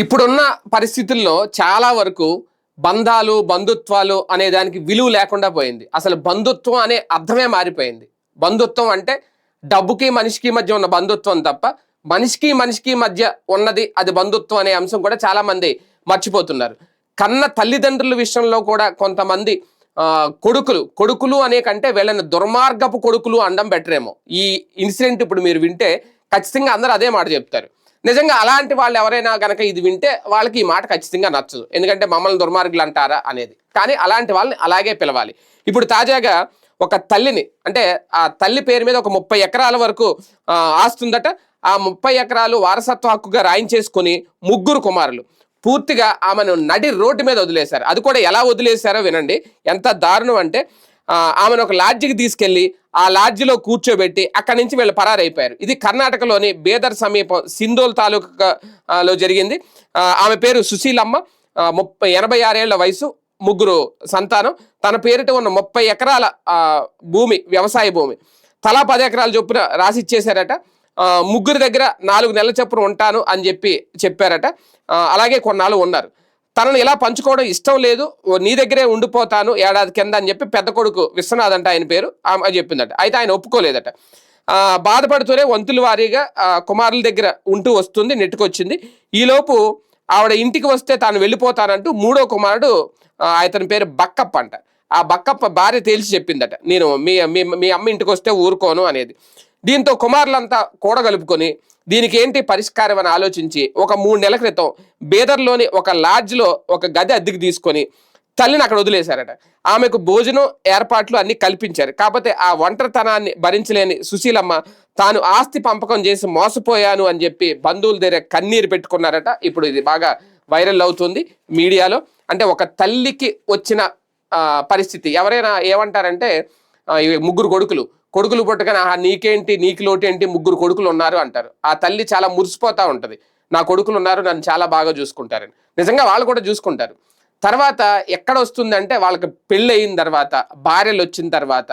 ఇప్పుడున్న పరిస్థితుల్లో చాలా వరకు బంధాలు బంధుత్వాలు అనే దానికి విలువ లేకుండా పోయింది. అసలు బంధుత్వం అనే అర్థమే మారిపోయింది. బంధుత్వం అంటే డబ్బుకి మనిషికి మధ్య ఉన్న బంధుత్వం తప్ప మనిషికి మనిషికి మధ్య ఉన్నది అది బంధుత్వం అనే అంశం కూడా చాలామంది మర్చిపోతున్నారు. కన్న తల్లిదండ్రుల విషయంలో కూడా కొంతమంది కొడుకులు కొడుకులు అనే కంటే వీళ్ళని దుర్మార్గపు కొడుకులు అండం బెటర్ ఏమో ఈ ఇన్సిడెంట్ ఇప్పుడు మీరు వింటే ఖచ్చితంగా అందరూ అదే మాట చెప్తారు. నిజంగా అలాంటి వాళ్ళు ఎవరైనా కనుక ఇది వింటే వాళ్ళకి ఈ మాట ఖచ్చితంగా నచ్చదు. ఎందుకంటే మమ్మల్ని దుర్మార్గులు అంటారా అనేది. కానీ అలాంటి వాళ్ళని అలాగే పిలవాలి. ఇప్పుడు తాజాగా ఒక తల్లిని అంటే ఆ తల్లి పేరు మీద ఒక ముప్పై ఎకరాల వరకు ఆస్తుందట. ఆ ముప్పై ఎకరాలు వారసత్వ హక్కుగా రాయించేసుకొని ముగ్గురు కుమారులు. పూర్తిగా ఆమెను నడి రోడ్డు మీద వదిలేశారు. అది కూడా ఎలా వదిలేశారో వినండి. ఎంత దారుణం అంటే ఆమెను ఒక లాడ్జికి తీసుకెళ్ళి ఆ లాడ్జిలో కూర్చోబెట్టి అక్కడి నుంచి వీళ్ళు పరారైపోయారు. ఇది కర్ణాటకలోని బేదర్ సమీపం సిందోల్ తాలూకాలో జరిగింది. ఆమె పేరు సుశీలమ్మ. ముప్పై ఎనభై ఆరేళ్ళ వయసు ముగ్గురు సంతానం. తన పేరిట ఉన్న ముప్పై ఎకరాల భూమి వ్యవసాయ భూమి. తలా పది ఎకరాలు చొప్పున రాసి ఇచ్చేశారట ముగ్గురు దగ్గర నాలుగు నెలల చొప్పున ఉంటాను అని చెప్పి చెప్పారట. అలాగే కొన్నాళ్ళు ఉన్నారు. తనను ఇలా పంచుకోవడం ఇష్టం లేదు ఓ నీ దగ్గరే ఉండిపోతాను ఏడాది కింద అని చెప్పి పెద్ద కొడుకు విశ్వనాథ్ అంట ఆయన పేరు ఆమె చెప్పిందట. అయితే ఆయన ఒప్పుకోలేదట. బాధపడుతూనే వంతుల వారీగా కుమారుల దగ్గర ఉంటూ వస్తుంది నెట్టుకొచ్చింది. ఈలోపు ఆవిడ ఇంటికి వస్తే తాను వెళ్ళిపోతానంటూ మూడో కుమారుడు అతని పేరు బక్కప్ప అంట. ఆ బక్కప్ప భార్య తేల్చి చెప్పిందట. నేను మీ మీ అమ్మ ఇంటికి వస్తే ఊరుకోను అనేది. దీంతో కుమారులంతా కూడగలుపుకొని దీనికి ఏంటి పరిష్కారం అని ఆలోచించి ఒక మూడు నెలల క్రితం బీదర్లోని ఒక లాడ్జ్లో ఒక గది అద్దెకి తీసుకొని తల్లిని అక్కడ వదిలేశారట. ఆమెకు భోజనం ఏర్పాట్లు అన్ని కల్పించారు. కాకపోతే ఆ ఒంటరితనాన్ని భరించలేని సుశీలమ్మ తాను ఆస్తి పంపకం చేసి మోసపోయాను అని చెప్పి బంధువుల దగ్గర కన్నీరు పెట్టుకున్నారట. ఇప్పుడు ఇది బాగా వైరల్ అవుతుంది మీడియాలో. అంటే ఒక తల్లికి వచ్చిన పరిస్థితి. ఎవరైనా ఏమంటారంటే ముగ్గురు కొడుకులు కొడుకులు పుట్టగానే ఆ నీకేంటి? నీకు లోటేంటి? ముగ్గురు కొడుకులు ఉన్నారు అంటారు. ఆ తల్లి చాలా మురిసిపోతూ ఉంటుంది. నా కొడుకులు ఉన్నారు నన్ను చాలా బాగా చూసుకుంటారని. నిజంగా వాళ్ళు కూడా చూసుకుంటారు. తర్వాత ఎక్కడ వస్తుందంటే వాళ్ళకి పెళ్ళి అయిన తర్వాత భార్యలు వచ్చిన తర్వాత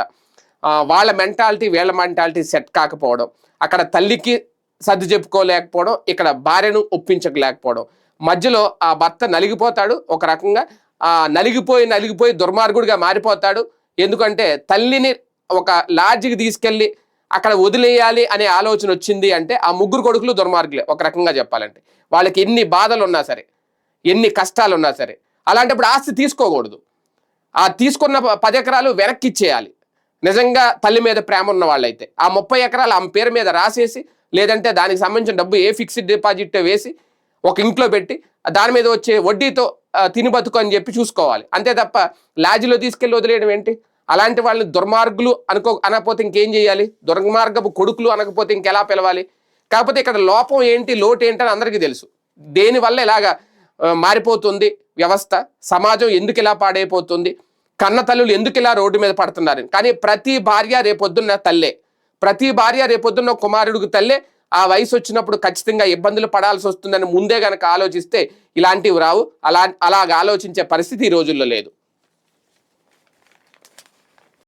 వాళ్ళ మెంటాలిటీ వీళ్ళ మెంటాలిటీ సెట్ కాకపోవడం అక్కడ తల్లికి సర్ది చెప్పుకోలేకపోవడం ఇక్కడ భార్యను ఒప్పించలేకపోవడం మధ్యలో ఆ భర్త నలిగిపోతాడు ఒక రకంగా ఆ నలిగిపోయి నలిగిపోయి దుర్మార్గుడిగా మారిపోతాడు. ఎందుకంటే తల్లిని ఒక లాడ్జికి తీసుకెళ్ళి అక్కడ వదిలేయాలి అనే ఆలోచన వచ్చింది అంటే ఆ ముగ్గురు కొడుకులు దుర్మార్గులే ఒక రకంగా చెప్పాలంటే. వాళ్ళకి ఎన్ని బాధలు ఉన్నా సరే ఎన్ని కష్టాలు ఉన్నా సరే అలాంటప్పుడు ఆస్తి తీసుకోకూడదు. ఆ తీసుకున్న ప- పది ఎకరాలు వెనక్కి ఇచ్చేయాలి. నిజంగా తల్లి మీద ప్రేమ ఉన్న వాళ్ళైతే ఆ ముప్పై ఎకరాలు ఆమె పేరు మీద రాసేసి లేదంటే దానికి సంబంధించిన డబ్బు ఏ ఫిక్స్డ్ డిపాజిట్ వేసి ఒక ఇంట్లో పెట్టి దాని మీద వచ్చే వడ్డీతో తిని బతుకు అని చెప్పి చూసుకోవాలి. అంతే తప్ప లాడ్జిలో తీసుకెళ్ళి వదిలేయడం ఏంటి? అలాంటి వాళ్ళని దుర్మార్గులు అనుకో అనకపోతే ఇంకేం చేయాలి? దుర్మార్గపు కొడుకులు అనకపోతే ఇంకెలా పిలవాలి? కాకపోతే ఇక్కడ లోపం ఏంటి లోటు ఏంటి అని అందరికీ తెలుసు. దేనివల్ల ఇలాగా మారిపోతుంది వ్యవస్థ? సమాజం ఎందుకు ఇలా పాడైపోతుంది? కన్న తల్లులు ఎందుకు ఇలా రోడ్డు మీద పడుతున్నారు? కానీ ప్రతి భార్య రేపొద్దున్న తల్లే. ప్రతి భార్య రేపొద్దున్న కుమారుడికి తల్లే. ఆ వయసు వచ్చినప్పుడు ఖచ్చితంగా ఇబ్బందులు పడాల్సి వస్తుందని ముందే కనుక ఆలోచిస్తే ఇలాంటివి రావు. అలా అలాగ ఆలోచించే పరిస్థితి ఈ రోజుల్లో లేదు.